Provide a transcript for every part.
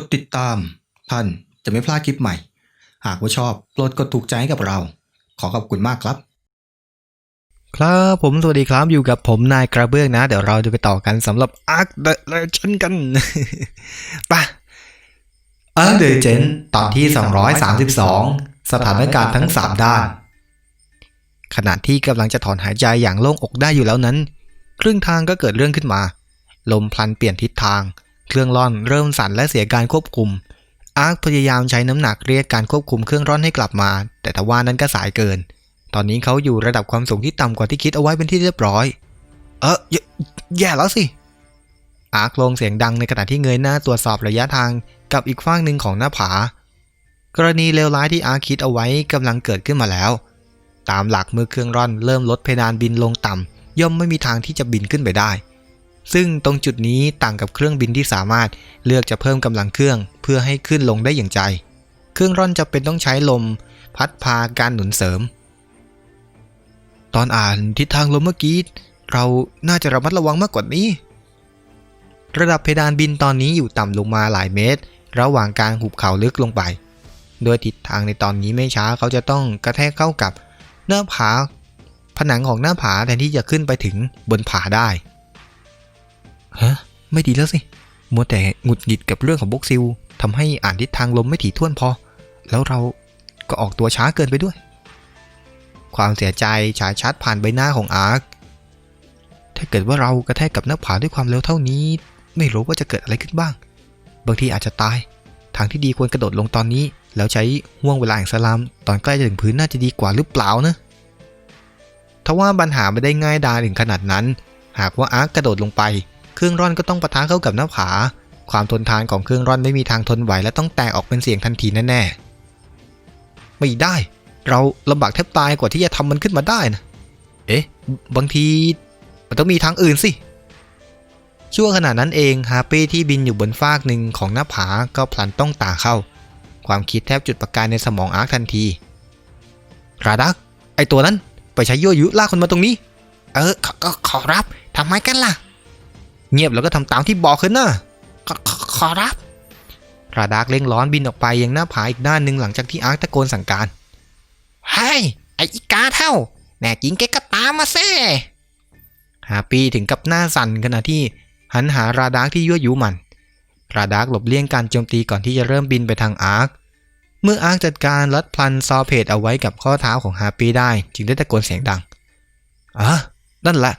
ดติดตาม ท่านจะไม่พลาดคลิปใหม่ หากว่าชอบโปรดกดถูกใจให้กับเรา ขอขอบคุณมากครับ ครับผมสวัสดีครับอยู่กับผมนายกระเบื้องนะ เดี๋ยวเราจะไปต่อกันสำหรับ Arc the Legend กัน ไป Arc the Legend ตอนที่ 232 สถานการณ์ทั้ง 3 ด้าน ขณะที่กำลังจะถอนหายใจอย่างโล่งอกได้อยู่แล้วนั้น ครึ่งทางก็เกิดเรื่องขึ้นมา ลมพลันเปลี่ยนทิศทาง เครื่องร่อนเริ่มสั่นและเสียการควบคุม อาร์คพยายามใช้น้ำหนักเรียกการควบคุมเครื่องร่อนให้กลับมา แต่ทว่านั้นก็สายเกิน ตอนนี้เขาอยู่ระดับความสูงที่ต่ำกว่าที่คิดเอาไว้เป็นที่เรียบร้อย เออแย่แย่แล้วสิ อาร์คลงเสียงดังในขณะที่เงยหน้าตรวจสอบระยะทางกับอีกฝั่งหนึ่งของหน้าผา กรณีเลวร้ายที่อาร์คคิดเอาไว้กำลังเกิดขึ้นมาแล้ว ตามหลักเมื่อเครื่องร่อนเริ่มลดเพดานบินลงต่ำย่อมไม่มีทางที่จะบินขึ้นไปได้ ซึ่งตรงจุดนี้ต่างกับเครื่องบินที่สามารถเลือกจะเพิ่มกำลังเครื่องเพื่อให้ขึ้นลงได้อย่างใจ เครื่องร่อนจะเป็นต้องใช้ลม พัดพาการหนุนเสริม ตอนอ่านทิศทางลมเมื่อกี้เราน่าจะระมัดระวังมากกว่านี้ ระดับเพดานบินตอนนี้อยู่ต่ำลงมาหลายเมตร ระหว่างกางหุบเขาลึกลงไป โดยทิศทางในตอนนี้ไม่ช้าเขาจะต้องกระแทกเข้ากับหน้าผา ผนังของหน้าผาแทนที่จะขึ้นไปถึงบนผาได้ ฮะ ไม่ดีแล้วสิ มัวแต่หงุดหงิดกับเรื่องของบ็อกซิลทำให้อ่านทิศทางลมไม่ถี่ถ้วนพอ แล้วเราก็ออกตัวช้าเกินไปด้วย ความเสียใจฉายชัดผ่านใบหน้าของอาร์ค ถ้าเกิดว่าเรากระแทกกับหน้าผาด้วยความเร็วเท่านี้ ไม่รู้ว่าจะเกิดอะไรขึ้นบ้าง บางทีอาจจะตาย ทางที่ดีควรกระโดดลงตอนนี้ แล้วใช้ห่วงเวลาแห่งสลาม ตอนใกล้จะถึงพื้นน่าจะดีกว่าหรือเปล่านะทว่าปัญหาไม่ได้ง่ายดายถึงขนาดนั้น หากว่าอาร์คกระโดดลงไป เครื่องร่อนก็ต้องปะทะเข้ากับหน้าผา ความทนทานของเครื่องร่อนไม่มีทางทนไหวและต้องแตกออกเป็นเสียงทันทีแน่ๆ ไม่ได้ เราลำบากแทบตายกว่าที่จะทำมันขึ้นมาได้นะ เอ๊ะ บางทีมันต้องมีทางอื่นสิ ช่วงขณะนั้นเองฮาปี้ที่บินอยู่บนฟากหนึ่งของหน้าผาก็พลันต้องตาเข้า ความคิดแทบจุดประกายในสมองอาร์คทันที ราดัก ไอตัวนั้นไปใช้ยั่วยุลากคนมาตรงนี้ เออขขขอรับทำไมกันล่ะ เงียบแล้วก็ทำตามที่บอกขึ้นนะขขขอรับราดากเร่งร้อนบินออกไปยังหน้าผาอีกด้านหนึ่งหลังจากที่อาร์คตะโกนสั่งการเฮ้ยไออีกาเท่า แน่จริงแกก็ตามมาเซ่ฮาปี้ถึงกับหน้าสั่นขณะที่หันหาราดากที่ยั่วยุมัน ราดากหลบเลี่ยงการโจมตีก่อนที่จะเริ่มบินไปทางอาร์ค เมื่ออาร์คจัดการลัดพลันซอเพจเอาไว้กับข้อเท้าของฮาปี้ได้ จึงได้ตะโกนเสียงดังอะนั่นแหละ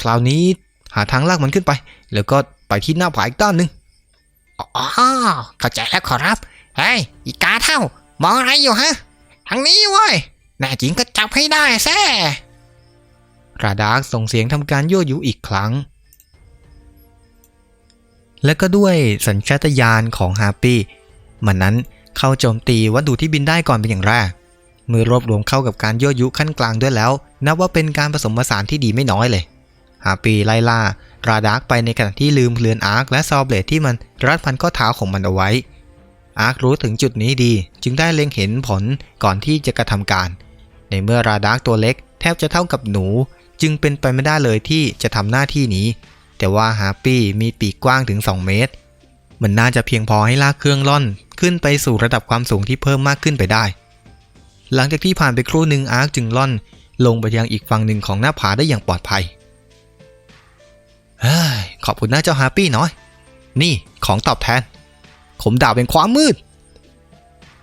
คราวนี้ หาทางลากมันขึ้นไป แล้วก็ไปที่หน้าผาอีกด้านหนึ่งอ๋อเข้าใจแล้วขอรับ เฮ้ย อีกาเท่า มองอะไรอยู่ฮะ ทางนี้เว้ยแน่จริงก็จับให้ได้แซ่ราดากส่งเสียงทำการยั่วยุอีกครั้ง และก็ด้วยสัญชาตญาณของฮาร์ปี้มันนั้นเข้าโจมตีวัตถุที่บินได้ก่อนเป็นอย่างแรกเมื่อรวบรวมเข้ากับการยั่วยุขั้นกลางด้วยแล้ว นับว่าเป็นการผสมผสานที่ดีไม่น้อยเลย ฮาปีไล่ล่าราดากไปในขณะที่ลืมเลือนอาร์คและซอเบลดที่มันรัดพันข้อเท้าของมันเอาไว้ อาร์ครู้ถึงจุดนี้ดี จึงได้เล็งเห็นผลก่อนที่จะกระทำการ ในเมื่อราดากตัวเล็กแทบจะเท่ากับหนู จึงเป็นไปไม่ได้เลยที่จะทำหน้าที่นี้ แต่ว่าฮาปี้มีปีกกว้างถึง 2 เมตร มันน่าจะเพียงพอให้ลากเครื่องล่อน ขึ้นไปสู่ระดับความสูงที่เพิ่มมากขึ้นไปได้ หลังจากที่ผ่านไปครู่หนึ่งอาร์คจึงล่อน ลงไปยังอีกฝั่งหนึ่งของหน้าผาได้อย่างปลอดภัย ขอบคุณนะเจ้าฮาปี้น้อย นี่ของตอบแทน ขมดาบเป็นความมืด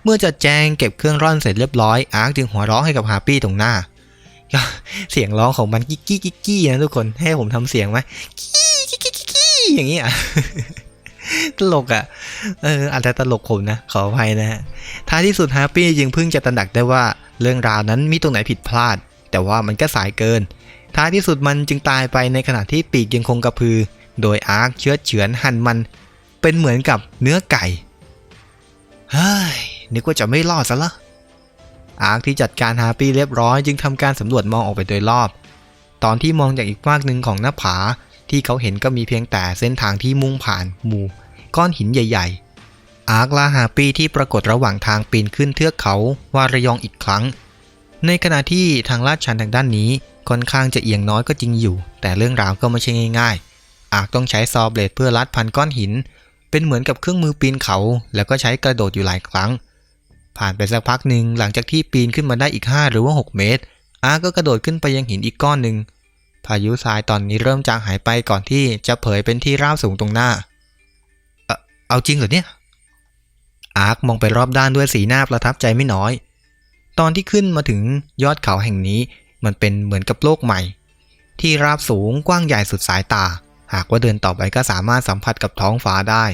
เมื่อจัดแจงเก็บเครื่องร่อนเสร็จเรียบร้อย อาร์คจึงหัวเราะให้กับฮาปี้ตรงหน้า เสียงร้องของมันกิ๊กกี้กิ๊กกี้นะทุกคน ให้ผมทำเสียงไหมกี้กิ๊กกี้กิ๊กกี้อย่างนี้อะตลกอะ เอออาจจะตลกผมนะ ขออภัยนะฮะ ท้ายที่สุดฮาปี้จึงเพิ่งจะตระหนักได้ว่าเรื่องราวนั้นมีตรงไหนผิดพลาด แต่ว่ามันก็สายเกิน ท้ายที่สุดมันจึงตายไปในขณะที่ปีกยังคงกระพือ โดยอาร์คเชื้อเฉือนหั่นมัน เป็นเหมือนกับเนื้อไก่ เฮ้ย นึกว่าจะไม่รอดซะละ อาร์คที่จัดการฮาปี้เรียบร้อยจึงทำการสำรวจมองออกไปโดยรอบ ตอนที่มองจากอีกฟากหนึ่งของหน้าผาที่เขาเห็นก็มีเพียงแต่เส้นทางที่มุ่งผ่านหมู่ก้อนหินใหญ่ ๆ อาร์คลาฮาปี้ที่ปรากฏระหว่างทางปีนขึ้นเทือกเขาวารยองอีกครั้ง ในขณะที่ทางลาดชันทางด้านนี้ค่อนข้างจะเอียงน้อยก็จริงอยู่ แต่เรื่องราวก็ไม่ใช่ง่ายๆ อาร์คต้องใช้ซอเบลดเพื่อลัดพันก้อนหิน เป็นเหมือนกับเครื่องมือปีนเขา แล้วก็ใช้กระโดดอยู่หลายครั้ง ผ่านไปสักพักหนึ่งหลังจากที่ปีนขึ้นมาได้อีก 5 หรือว่า 6 เมตร อาก็กระโดดขึ้นไปยังหินอีกก้อนหนึ่งพายุทรายตอนนี้เริ่มจางหายไปก่อนที่จะเผยเป็นที่ราบสูงตรงหน้า เอ่อเอาจริงเหรอเนี่ยอาร์คมองไปรอบด้านด้วยสีหน้าประทับใจไม่น้อย ตอนที่ขึ้นมาถึงยอดเขาแห่งนี้ มันเป็นเหมือนกับโลกใหม่ ที่ราบสูงกว้างใหญ่สุดสายตา หากว่าเดินต่อไปก็สามารถสัมผัสกับท้องฟ้าได้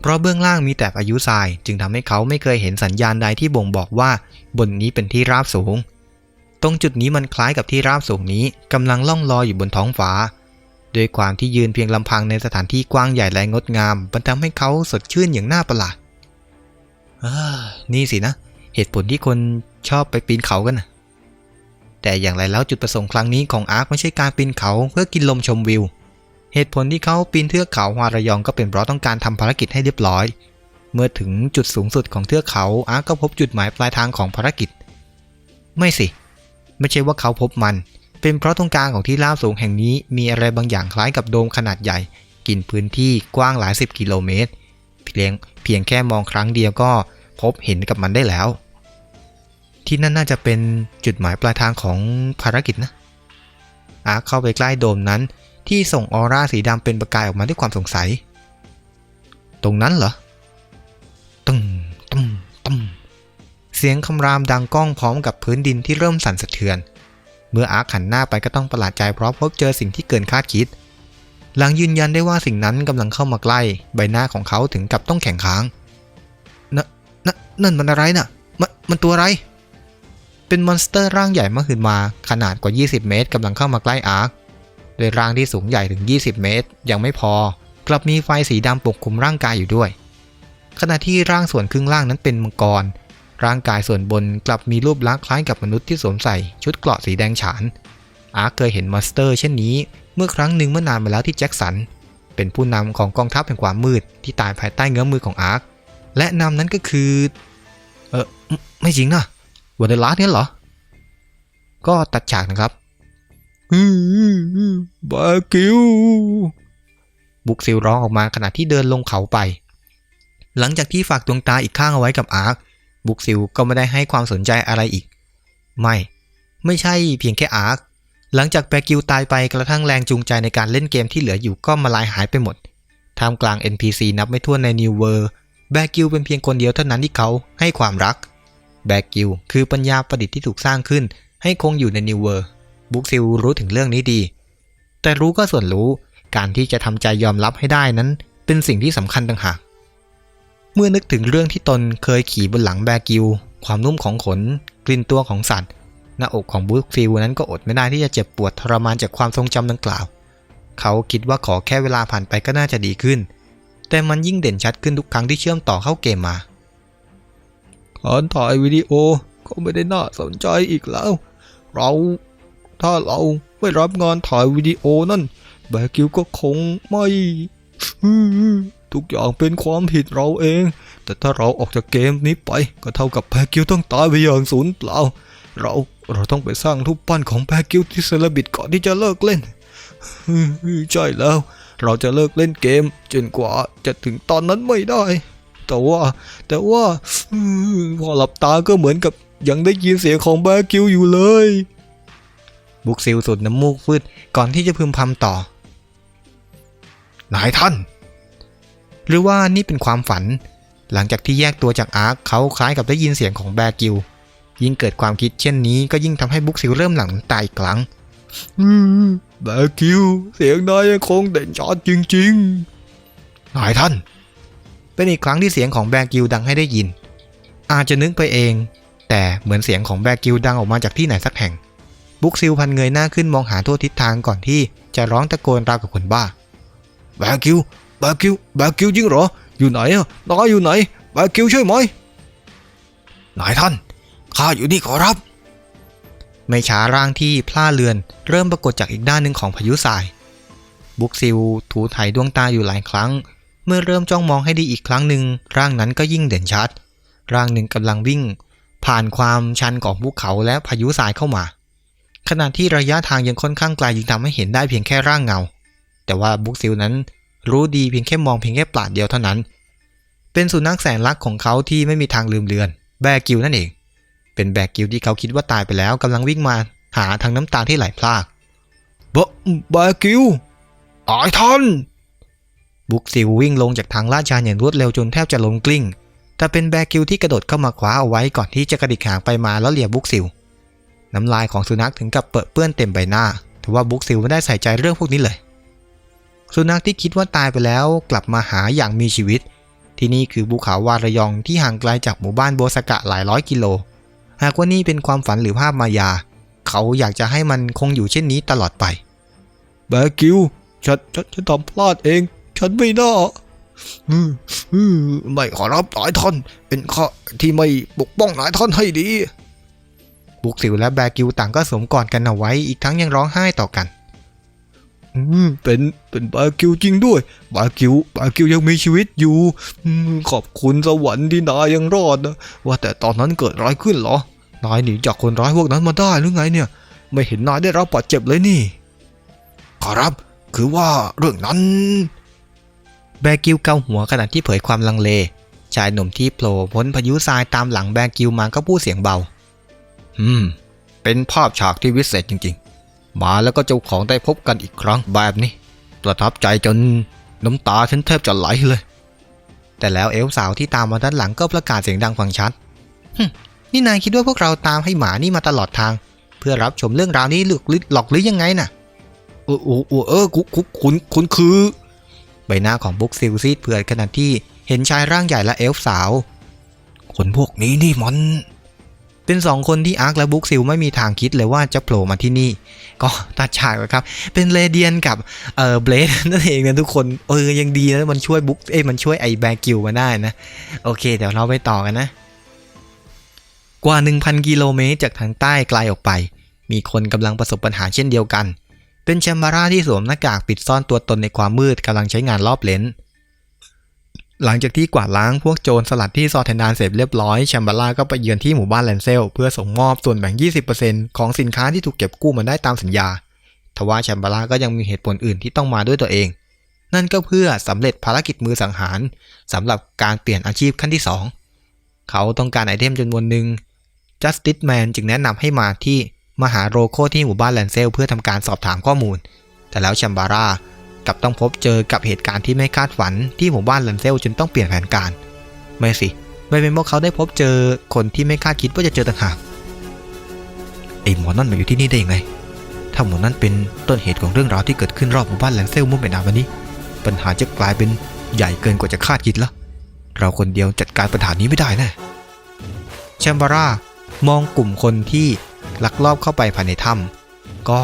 เพราะเบื้องล่างมีแต่พายุทราย จึงทำให้เขาไม่เคยเห็นสัญญาณใดที่บ่งบอกว่า บนนี้เป็นที่ราบสูง ตรงจุดนี้มันคล้ายกับที่ราบสูงนี้กำลังล่องลอยอยู่บนท้องฟ้าด้วยความที่ยืนเพียงลำพังในสถานที่กว้างใหญ่และงดงาม มันทำให้เขาสดชื่นอย่างน่าประหลาดนี่สินะ เหตุผลที่คน ชอบไปปีนเขากันนะแต่อย่างไรแล้วจุดประสงค์ครั้งนี้ของอาร์คไม่ใช่การปีนเขาเพื่อกินลมชมวิว เหตุผลที่เขาปีนเทือกเขาฮวาระยองก็เป็นเพราะต้องการทำภารกิจให้เรียบร้อย เมื่อถึงจุดสูงสุดของเทือกเขาอาร์คก็พบจุดหมายปลายทางของภารกิจ ไม่สิ ไม่ใช่ว่าเขาพบมัน เป็นเพราะตรงกลางของที่ราบสูงแห่งนี้มีอะไรบางอย่างคล้ายกับโดมขนาดใหญ่ กินพื้นที่กว้างหลายสิบกิโลเมตรเพียงเพียงแค่มองครั้งเดียวก็พบเห็นกับมันได้แล้ว ที่นั่นน่าจะเป็นจุดหมายปลายทางของภารกิจนะ อาร์คเข้าไปใกล้โดมนั้น ที่ส่งออร่าสีดำเป็นประกายออกมาด้วยความสงสัย ตรงนั้นเหรอ ตึ้งตึ้งตึ้งเสียงคำรามดังก้องพร้อมกับพื้นดินที่เริ่มสั่นสะเทือน เมื่ออาร์คหันหน้าไปก็ต้องประหลาดใจเพราะพบเจอสิ่งที่เกินคาดคิด หลังยืนยันได้ว่าสิ่งนั้นกำลังเข้ามาใกล้ ใบหน้าของเขาถึงกับต้องแข็งค้างนะนะนั่นมันอะไรน่ะ มันมันตัวอะไร เป็นมอนสเตอร์ร่างใหญ่มหึมาขนาดกว่า 20 เมตรกำลังเข้ามาใกล้อาร์คโดยร่างที่สูงใหญ่ถึง 20 เมตร ยังไม่พอ กลับมีไฟสีดำปกคลุมร่างกายอยู่ด้วย ขณะที่ร่างส่วนครึ่งล่างนั้นเป็นมังกร ร่างกายส่วนบนกลับมีรูปลักษณ์คล้ายกับมนุษย์ที่สวมใส่ชุดเกราะสีแดงฉาน อาร์คเคยเห็นมอนสเตอร์เช่นนี้ เมื่อครั้งหนึ่งเมื่อนานมาแล้วที่แจ็คสัน เป็นผู้นำของกองทัพแห่งความมืดที่ตายภายใต้เงื้อมือของอาร์ค และนำนั้นก็คือ เออไม่ไม่จริงนะ วันเดอร์ลาสเนี่ยเหรอ ก็ตัดฉากนะครับบากิว บุกซิลร้องออกมาขณะที่เดินลงเขาไป หลังจากที่ฝากดวงตาอีกข้างเอาไว้กับอาร์ค บุกซิลก็ไม่ได้ให้ความสนใจอะไรอีก ไม่ ไม่ใช่เพียงแค่อาร์ค หลังจากแบกิวตายไปกระทั่งแรงจูงใจในการเล่นเกมที่เหลืออยู่ก็มาลายหายไปหมด ท่ามกลาง NPC นับไม่ถ้วนในนิวเวอร์ แบกิวเป็นเพียงคนเดียวเท่านั้นที่เขาให้ความรัก แบกิวคือปัญญาประดิษฐ์ที่ถูกสร้างขึ้น ให้คงอยู่ในนิวเวอร์บุ๊กซิลรู้ถึงเรื่องนี้ดี แต่รู้ก็ส่วนรู้การที่จะทำใจยอมรับให้ได้นั้น เป็นสิ่งที่สำคัญต่างหากเมื่อนึกถึงเรื่องที่ตนเคยขี่บนหลังแบกิวความนุ่มของขน กลิ่นตัวของสัตว์ หน้าอกของบุ๊กซิลนั้นก็อดไม่ได้ที่จะเจ็บปวดทรมานจากความทรงจำดังกล่าว เขาคิดว่าขอแค่เวลาผ่านไปก็น่าจะดีขึ้น แต่มันยิ่งเด่นชัดขึ้นทุกครั้งที่เชื่อมต่อเข้าเกมมา การถ่ายวิดีโอก็ไม่ได้น่าสนใจอีกแล้ว เราถ้าเราไม่รับงานถ่ายวิดีโอนั่น แบกิวก็คงไม่ทุกอย่างเป็นความผิดเราเอง แต่ถ้าเราออกจากเกมนี้ไป ก็เท่ากับแบกิวต้องตายไปอย่างสูญเปล่า เราเราต้องไปสร้างรูปปั้นของแบกิวที่เซเลบิตก่อนที่จะเลิกเล่นใช่แล้ว เราจะเลิกเล่นเกมจนกว่าจะถึงตอนนั้นไม่ได้ แต่ว่า แต่ว่าอพอหลับตาก็เหมือนกับยังได้ยินเสียงของแบกิวอยู่เลย บุกซิลสุดน้ำมูกฟืดก่อนที่จะพึมพำต่อ นายท่าน หรือว่านี่เป็นความฝัน หลังจากที่แยกตัวจากอาร์คเขาคล้ายกับได้ยินเสียงของแบกิลยิ่งเกิดความคิดเช่นนี้ก็ยิ่งทำให้บุกซิลเริ่มหลังตายอีกครั้งแบกิลเสียงนายยังคงเด่นชัดจริง ๆ นายท่าน เป็นอีกครั้งที่เสียงของแบกิลดังให้ได้ยิน อาจจะนึกไปเอง แต่เหมือนเสียงของแบกิลดังออกมาจากที่ไหนสักแห่ง บุกซิลพันเงยหน้าขึ้นมองหาทั่วทิศทางก่อนที่จะร้องตะโกนราวกับคนบ้าแบกิลแบกิลแบกิลจริงเหรอ อยู่ไหนอะนายอยู่ไหนแบกิลช่ไหมนายท่านข้าอยู่นี่ขอรับไม่ช้าร่างที่พล่าเรือน เริ่มปรากฏจากอีกด้านหนึ่งของพายุทราย บุกซิลถูไถดวงตาอยู่หลายครั้ง เมื่อเริ่มจ้องมองให้ดีอีกครั้งหนึ่งร่างนั้นก็ยิ่งเด่นชัด ร่างหนึ่งกำลังวิ่ง ผ่านความชันของภูเขาและพายุทรายเข้ามา ขณะที่ระยะทางยังค่อนข้างไกลจึงทำให้เห็นได้เพียงแค่ร่างเงา แต่ว่าบุ๊กซิลนั้นรู้ดีเพียงแค่มองเพียงแค่ปลาดเดียวเท่านั้น เป็นสุนัขแสนรักของเขาที่ไม่มีทางลืมเลือน แบกิลนั่นเอง เป็นแบกิลที่เขาคิดว่าตายไปแล้วกำลังวิ่งมาหาทางน้ำตาที่ไหลพรากบแบกิลตายทัน บุกซิลวิ่งลงจากทางลาดชันอย่างรวดเร็วจนแทบจะล้มกลิ้ง แต่เป็นแบร์กิลที่กระโดดเข้ามาคว้าเอาไว้ก่อนที่จะกระดิกหางไปมาแล้วเหลียบบุกซิลน้ำลายของสุนัขถึงกับเปรอะเปื้อนเต็มใบหน้าถือว่าบุกซิลไม่ได้ใส่ใจเรื่องพวกนี้เลย สุนัขที่คิดว่าตายไปแล้วกลับมาหาอย่างมีชีวิต ที่นี่คือภูเขาวารยองที่ห่างไกลจากหมู่บ้านโบสกะหลายร้อยกิโล หากว่านี่เป็นความฝันหรือภาพมายา เขาอยากจะให้มันคงอยู่เช่นนี้ตลอดไป แบกิวฉันฉันฉันทำพลาดเอง ฉันไม่น่าอืมอืมไม่ขอรับนายท่านเป็นข้าที่ไม่ปกป้องนายท่านให้ดีบุกสิวและแบกิวต่างก็สวมกอดกันเอาไว้อีกทั้งยังร้องไห้ต่อกันอืมเป็นเป็นบากิวจริงด้วย บากิว บากิวยังมีชีวิตอยู่อมขอบคุณสวรรค์ที่นายยังรอดนะว่าแต่ตอนนั้นเกิดอะไรขึ้นเหรอนายหนีจากคนร้ายพวกนั้นมาได้หรือไงเนี่ย ไม่เห็นนายได้รับบาดเจ็บเลยนี่ ขอรับ คือว่าเรื่องนั้น แบกิวเกาหัวขณะที่เผยความลังเล ชายหนุ่มที่โผล่พ้นพายุทรายตามหลังแบกิวมาก็พูดเสียงเบา อืม เป็นภาพฉากที่วิเศษจริงๆ มาแล้วก็เจ้าของได้พบกันอีกครั้งแบบนี้ ประทับใจจนน้ำตาฉันแทบจะไหลเลย แต่แล้วเอลสาวที่ตามมาด้านหลังก็ประกาศเสียงดังฟังชัดหึนี่นายคิดว่าพวกเราตามให้หมานี่มาตลอดทาง เพื่อรับชมเรื่องราวนี้หรือหรือหลอกหรือยังไงน่ะ เออเออเออคุคุณคุณคุณคือ ใบหน้าของบุ๊กซิลซีดเผือดขณะที่เห็นชายร่างใหญ่และเอลฟ์สาว คนพวกนี้นี่มัน เป็นสองคนที่อาร์คและบุ๊กซิลไม่มีทางคิดเลยว่าจะโผล่มาที่นี่ ก็ตัดฉากไปครับ เป็นเรเดียนกับเออเบลดนั่นเองนะทุกคนเออยังดีนะมันช่วยบุ๊กเอ้มันช่วยไอแบกิวมาได้นะ โอเค เดี๋ยวเราไปต่อกันนะ กว่า 1,000 กิโลเมตรจากทางใต้ไกลออกไป มีคนกำลังประสบปัญหาเช่นเดียวกัน เป็นแชมบาร่าที่สวมหน้ากากปิดซ่อนตัวตนในความมืดกำลังใช้งานรอบเลนส์หลังจากที่กวาดล้างพวกโจรสลัดที่ซอเทนดานเสร็จเรียบร้อยแชมบาร่าก็ไปเยือนที่หมู่บ้านแลนเซล เพื่อส่งมอบส่วนแบ่ง 20%ของสินค้าที่ถูกเก็บกู้มาได้ตามสัญญา ทว่าแชมบาร่าก็ยังมีเหตุผลอื่นที่ต้องมาด้วยตัวเอง นั่นก็เพื่อสำเร็จภารกิจมือสังหารสำหรับการเปลี่ยนอาชีพขั้นที่ 2 เขาต้องการไอเทมจำนวนหนึ่ง Justice Man จึงแนะนำให้มาที่ มาหาโรโคที่หมู่บ้านแลนเซลเพื่อทำการสอบถามข้อมูล แต่แล้วแชมบาร่ากับต้องพบเจอกับเหตุการณ์ที่ไม่คาดฝันที่หมู่บ้านแลนเซลจนต้องเปลี่ยนแผนการ ไม่สิ ไม่เป็นเพราะเขาได้พบเจอคนที่ไม่คาดคิดว่าจะเจอต่างหากไอหมอนั่นมาอยู่ที่นี่ได้ยังไง ถ้าหมอนั่นเป็นต้นเหตุของเรื่องราวที่เกิดขึ้นรอบหมู่บ้านแลนเซลเมื่อไม่นานวันนี้ ปัญหาจะกลายเป็นใหญ่เกินกว่าจะคาดคิดแล้ว เราคนเดียวจัดการปัญหานี้ไม่ได้แน่แชมบาร่ามองกลุ่มคนที่ ลักลอบเข้าไปภายในถ้ำก็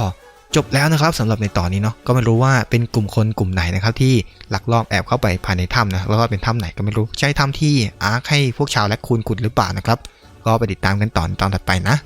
จบแล้วนะครับสำหรับในตอนนี้เนาะก็ไม่รู้ว่าเป็นกลุ่มคนกลุ่มไหนนะครับที่ลักลอบแอบเข้าไปภายในถ้ำนะแล้วก็เป็นถ้ำไหนก็ไม่รู้ใช่ถ้ำที่อาร์คให้พวกชาวและคูนขุดหรือเปล่านะครับ ก็ไปติดตามกันตอนตอนถัดไปนะ